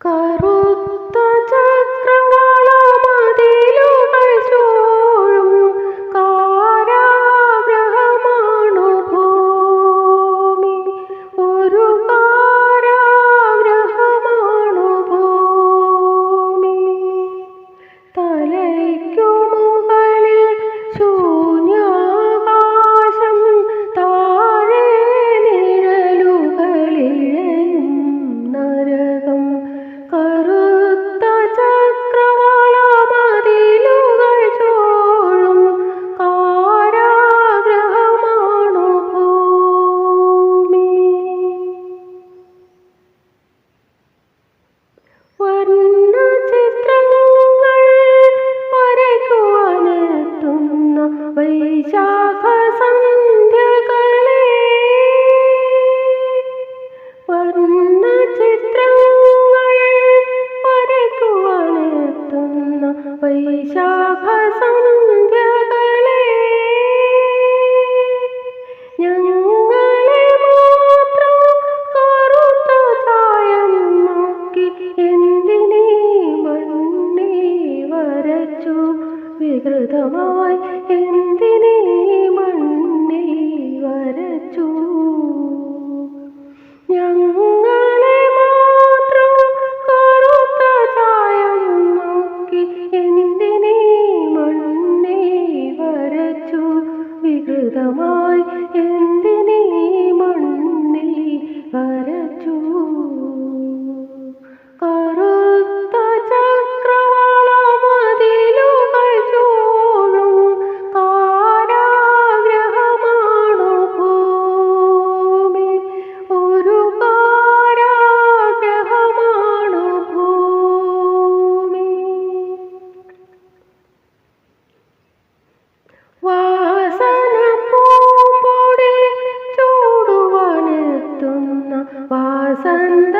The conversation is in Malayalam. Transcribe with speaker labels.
Speaker 1: কারণ വ്യർത്ഥമായി എന്തിനെ മണ്ണിൽ വരച്ചു? ഞങ്ങളെ മാത്രം കറുത്ത ചായം നോക്കി എന്തിനെ മണ്ണിൽ വരച്ചു? വികൃതമായി എന്തിനെ മണ്ണിൽ വരച്ചു? വാസന പൂമ്പോടെ ചൂടുവാനെത്തുന്ന വാസന്ത